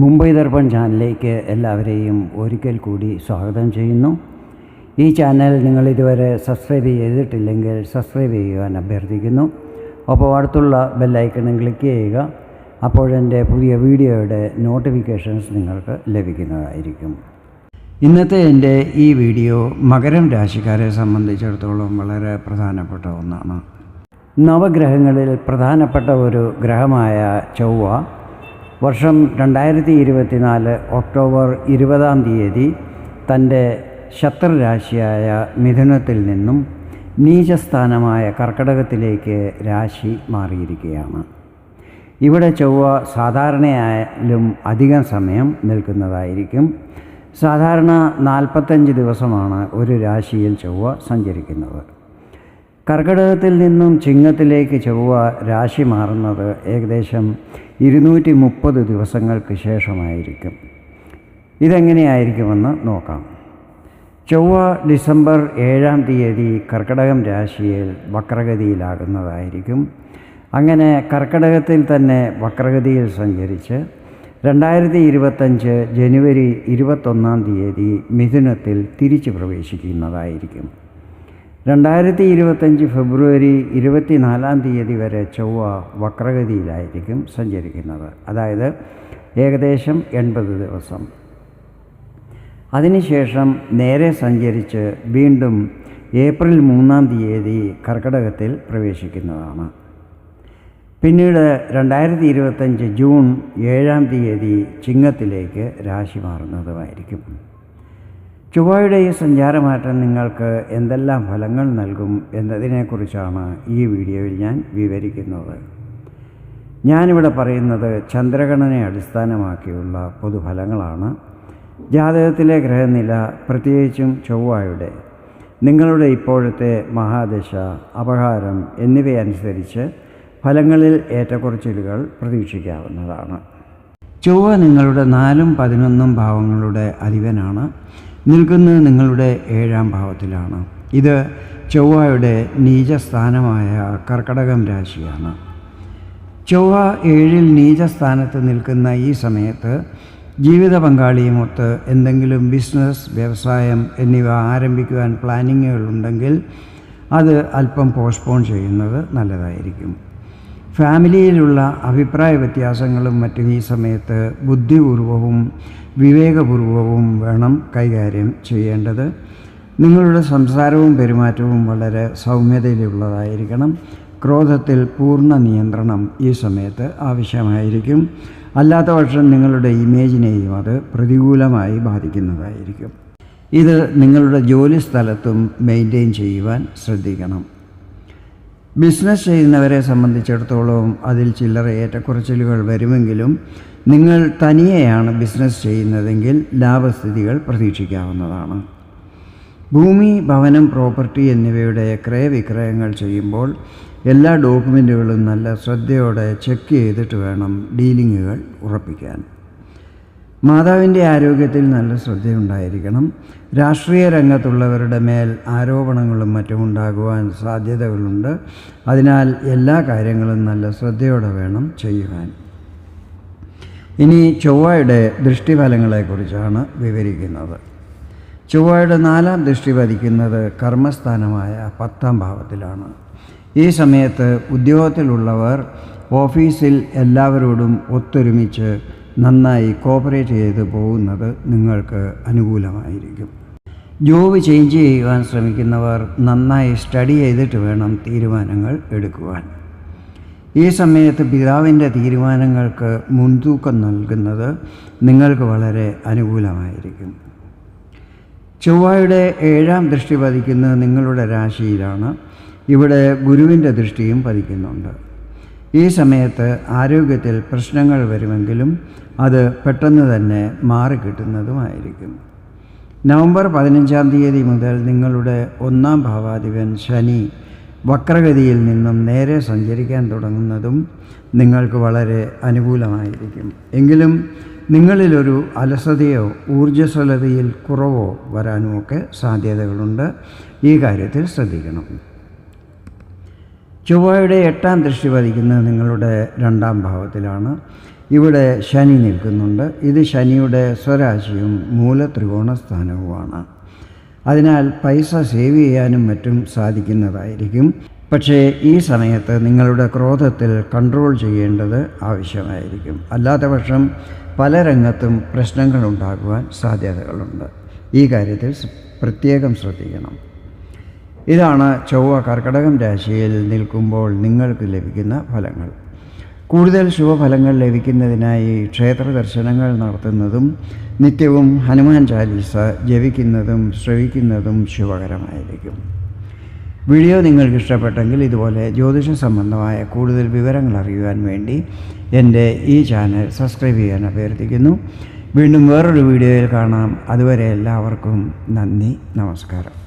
മുംബൈ ദർപ്പൺ ചാനലിലേക്ക് എല്ലാവരെയും ഒരിക്കൽ കൂടി സ്വാഗതം ചെയ്യുന്നു. ഈ ചാനൽ നിങ്ങൾ ഇതുവരെ സബ്സ്ക്രൈബ് ചെയ്തിട്ടില്ലെങ്കിൽ സബ്സ്ക്രൈബ് ചെയ്യുവാൻ അഭ്യർത്ഥിക്കുന്നു. അപ്പോൾ അടുത്തുള്ള ബെല്ലൈക്കണും ക്ലിക്ക് ചെയ്യുക. അപ്പോഴെന്റെ പുതിയ വീഡിയോയുടെ നോട്ടിഫിക്കേഷൻസ് നിങ്ങൾക്ക് ലഭിക്കുന്നതായിരിക്കും. ഇന്നത്തെ എന്റെ ഈ വീഡിയോ മകരം രാശിക്കാരെ സംബന്ധിച്ചിടത്തോളം വളരെ പ്രധാനപ്പെട്ട ഒന്നാണ്. നവഗ്രഹങ്ങളിൽ പ്രധാനപ്പെട്ട ഒരു ഗ്രഹമായ ചൊവ്വ വർഷം രണ്ടായിരത്തി ഇരുപത്തിനാല് ഒക്ടോബർ ഇരുപതാം തീയതി തന്റെ ശത്രുരാശിയായ മിഥുനത്തിൽ നിന്നും നീചസ്ഥാനമായ കർക്കടകത്തിലേക്ക് രാശി മാറിയിരിക്കുകയാണ്. ഇവിടെ ചൊവ്വ സാധാരണയായാലും അധികം സമയം നിൽക്കുന്നതായിരിക്കും. സാധാരണ നാൽപ്പത്തഞ്ച് ദിവസമാണ് ഒരു രാശിയിൽ ചൊവ്വ സഞ്ചരിക്കുന്നത്. കർക്കിടകത്തിൽ നിന്നും ചിങ്ങത്തിലേക്ക് ചൊവ്വ രാശി മാറുന്നത് ഏകദേശം ഇരുന്നൂറ്റി മുപ്പത് ദിവസങ്ങൾക്ക് ശേഷമായിരിക്കും. ഇതെങ്ങനെയായിരിക്കുമെന്ന് നോക്കാം. ചൊവ്വ ഡിസംബർ ഏഴാം തീയതി കർക്കിടകം രാശിയിൽ വക്രഗതിയിലാകുന്നതായിരിക്കും. അങ്ങനെ കർക്കിടകത്തിൽ തന്നെ വക്രഗതിയിൽ സഞ്ചരിച്ച് രണ്ടായിരത്തി ഇരുപത്തഞ്ച് ജനുവരി ഇരുപത്തൊന്നാം തീയതി മിഥുനത്തിൽ തിരിച്ചു പ്രവേശിക്കുന്നതായിരിക്കും. രണ്ടായിരത്തി ഇരുപത്തഞ്ച് ഫെബ്രുവരി ഇരുപത്തിനാലാം തീയതി വരെ ചൊവ്വ വക്രഗതിയിലായിരിക്കും സഞ്ചരിക്കുന്നത്. അതായത് ഏകദേശം എൺപത് ദിവസം. അതിനുശേഷം നേരെ സഞ്ചരിച്ച് വീണ്ടും ഏപ്രിൽ മൂന്നാം തീയതി കർക്കിടകത്തിൽ പ്രവേശിക്കുന്നതാണ്. പിന്നീട് രണ്ടായിരത്തി ഇരുപത്തഞ്ച് ജൂൺ ഏഴാം തീയതി ചിങ്ങത്തിലേക്ക് രാശി മാറുന്നതുമായിരിക്കും. ചൊവ്വയുടെ ഈ സഞ്ചാരമാറ്റം നിങ്ങൾക്ക് എന്തെല്ലാം ഫലങ്ങൾ നൽകും എന്നതിനെക്കുറിച്ചാണ് ഈ വീഡിയോയിൽ ഞാൻ വിവരിക്കുന്നത്. ഞാനിവിടെ പറയുന്നത് ചന്ദ്രഗണനെ അടിസ്ഥാനമാക്കിയുള്ള പൊതുഫലങ്ങളാണ്. ജാതകത്തിലെ ഗ്രഹനില പ്രത്യേകിച്ചും ചൊവ്വയുടെ നിങ്ങളുടെ ഇപ്പോഴത്തെ മഹാദശ അപഹാരം എന്നിവയനുസരിച്ച് ഫലങ്ങളിൽ ഏറ്റക്കുറച്ചിലുകൾ പ്രതീക്ഷിക്കാവുന്നതാണ്. ചൊവ്വ നിങ്ങളുടെ നാലും പതിനൊന്നും ഭാവങ്ങളുടെ അധിപനാണ്. നിൽക്കുന്നത് നിങ്ങളുടെ ഏഴാം ഭാവത്തിലാണ്. ഇത് ചൊവ്വയുടെ നീചസ്ഥാനമായ കർക്കടകം രാശിയാണ്. ചൊവ്വ ഏഴിൽ നീചസ്ഥാനത്ത് നിൽക്കുന്ന ഈ സമയത്ത് ജീവിത പങ്കാളിയുമൊത്ത് എന്തെങ്കിലും ബിസിനസ് വ്യവസായം എന്നിവ ആരംഭിക്കുവാൻ പ്ലാനിങ്ങുകളുണ്ടെങ്കിൽ അത് അല്പം പോസ്റ്റ്പോൺ ചെയ്യുന്നത് നല്ലതായിരിക്കും. ഫാമിലിയിലുള്ള അഭിപ്രായ വ്യത്യാസങ്ങളും മറ്റും ഈ സമയത്ത് ബുദ്ധിപൂർവവും വിവേകപൂർവവും വേണം കൈകാര്യം ചെയ്യേണ്ടത്. നിങ്ങളുടെ സംസാരവും പെരുമാറ്റവും വളരെ സൗമ്യതയിലുള്ളതായിരിക്കണം. ക്രോധത്തിൽ പൂർണ നിയന്ത്രണം ഈ സമയത്ത് ആവശ്യമായിരിക്കും. അല്ലാത്ത പക്ഷം നിങ്ങളുടെ ഇമേജിനെയും അത് പ്രതികൂലമായി ബാധിക്കുന്നതായിരിക്കും. ഇത് നിങ്ങളുടെ ജോലി സ്ഥലത്തും മെയിന്റെയിൻ ചെയ്യുവാൻ ശ്രദ്ധിക്കണം. ബിസിനസ് ചെയ്യുന്നവരെ സംബന്ധിച്ചിടത്തോളം അതിൽ ചില്ലറ ഏറ്റക്കുറച്ചിലുകൾ വരുമെങ്കിലും നിങ്ങൾ തനിയെയാണ് ബിസിനസ് ചെയ്യുന്നതെങ്കിൽ ലാഭസ്ഥിതികൾ പ്രതീക്ഷിക്കാവുന്നതാണ്. ഭൂമി ഭവനം പ്രോപ്പർട്ടി എന്നിവയുടെ ക്രയവിക്രയങ്ങൾ ചെയ്യുമ്പോൾ എല്ലാ ഡോക്യുമെന്റുകളും നല്ല ശ്രദ്ധയോടെ ചെക്ക് ചെയ്തിട്ട് വേണം ഡീലിങ്ങുകൾ ഉറപ്പിക്കാൻ. മാതാവിന്റെ ആരോഗ്യത്തിൽ നല്ല ശ്രദ്ധയുണ്ടായിരിക്കണം. രാഷ്ട്രീയ രംഗത്തുള്ളവരുടെ മേൽ ആരോപണങ്ങളും മറ്റും ഉണ്ടാകുവാൻ സാധ്യതകളുണ്ട്. അതിനാൽ എല്ലാ കാര്യങ്ങളും നല്ല ശ്രദ്ധയോടെ വേണം ചെയ്യുവാൻ. ഇനി ചൊവ്വയുടെ ദൃഷ്ടിഫലങ്ങളെക്കുറിച്ചാണ് വിവരിക്കുന്നത്. ചൊവ്വയുടെ നാലാം ദൃഷ്ടി പതിക്കുന്നത് കർമ്മസ്ഥാനമായ പത്താം ഭാവത്തിലാണ്. ഈ സമയത്ത് ഉദ്യോഗത്തിലുള്ളവർ ഓഫീസിൽ എല്ലാവരോടും ഒത്തൊരുമിച്ച് നന്നായി കോപ്പറേറ്റ് ചെയ്ത് പോകുന്നത് നിങ്ങൾക്ക് അനുകൂലമായിരിക്കും. ജോബ് ചേഞ്ച് ചെയ്യുവാൻ ശ്രമിക്കുന്നവർ നന്നായി സ്റ്റഡി ചെയ്തിട്ട് വേണം തീരുമാനങ്ങൾ എടുക്കുവാൻ. ഈ സമയത്ത് പിതാവിന്റെ തീരുമാനങ്ങൾക്ക് മുൻതൂക്കം നൽകുന്നത് നിങ്ങൾക്ക് വളരെ അനുകൂലമായിരിക്കും. ചൊവ്വയുടെ ഏഴാം ദൃഷ്ടി പതിക്കുന്നത് നിങ്ങളുടെ രാശിയിലാണ്. ഇവിടെ ഗുരുവിന്റെ ദൃഷ്ടിയും പതിക്കുന്നുണ്ട്. ഈ സമയത്ത് ആരോഗ്യത്തിൽ പ്രശ്നങ്ങൾ വരുമെങ്കിലും അത് പെട്ടെന്ന് തന്നെ മാറിക്കിട്ടുന്നതുമായിരിക്കും. നവംബർ പതിനഞ്ചാം തീയതി മുതൽ നിങ്ങളുടെ ഒന്നാം ഭാവാധിപൻ ശനി വക്രഗതിയിൽ നിന്നും നേരെ സഞ്ചരിക്കാൻ തുടങ്ങുന്നതും നിങ്ങൾക്ക് വളരെ അനുകൂലമായിരിക്കും. എങ്കിലും നിങ്ങളിലൊരു അലസതയോ ഊർജസ്വലതയിൽ കുറവോ വരാനുമൊക്കെ സാധ്യതകളുണ്ട്. ഈ കാര്യത്തിൽ ശ്രദ്ധിക്കണം. ചൊവ്വയുടെ എട്ടാം ദൃഷ്ടി പതിക്കുന്നത് നിങ്ങളുടെ രണ്ടാം ഭാവത്തിലാണ്. ഇവിടെ ശനി നിൽക്കുന്നുണ്ട്. ഇത് ശനിയുടെ സ്വരാശിയും മൂല ത്രികോണ സ്ഥാനവുമാണ് അതിനാൽ പൈസ സേവ് ചെയ്യാനും മറ്റും സാധിക്കുന്നതായിരിക്കും. പക്ഷേ ഈ സമയത്ത് നിങ്ങളുടെ ക്രോധത്തിൽ കൺട്രോൾ ചെയ്യേണ്ടത് ആവശ്യമായിരിക്കും. അല്ലാത്തപക്ഷം പല രംഗത്തും പ്രശ്നങ്ങളുണ്ടാകുവാൻ സാധ്യതകളുണ്ട്. ഈ കാര്യത്തിൽ പ്രത്യേകം ശ്രദ്ധിക്കണം. ഇതാണ് ചൊവ്വ കർക്കടകം രാശിയിൽ നിൽക്കുമ്പോൾ നിങ്ങൾക്ക് ലഭിക്കുന്ന ഫലങ്ങൾ. കൂടുതൽ ശുഭഫലങ്ങൾ ലഭിക്കുന്നതിനായി ക്ഷേത്ര ദർശനങ്ങൾ നടത്തുന്നതും നിത്യവും ഹനുമാൻ ചാലീസ ജപിക്കുന്നതും ശ്രവിക്കുന്നതും ശുഭകരമായിരിക്കും. വീഡിയോ നിങ്ങൾക്ക് ഇഷ്ടപ്പെട്ടെങ്കിൽ ഇതുപോലെ ജ്യോതിഷ സംബന്ധമായ കൂടുതൽ വിവരങ്ങൾ അറിയുവാൻ വേണ്ടി എന്റെ ഈ ചാനൽ സബ്സ്ക്രൈബ് ചെയ്യാൻ അഭ്യർത്ഥിക്കുന്നു. വീണ്ടും വേറൊരു വീഡിയോയിൽ കാണാം. അതുവരെ എല്ലാവർക്കും നന്ദി നമസ്കാരം.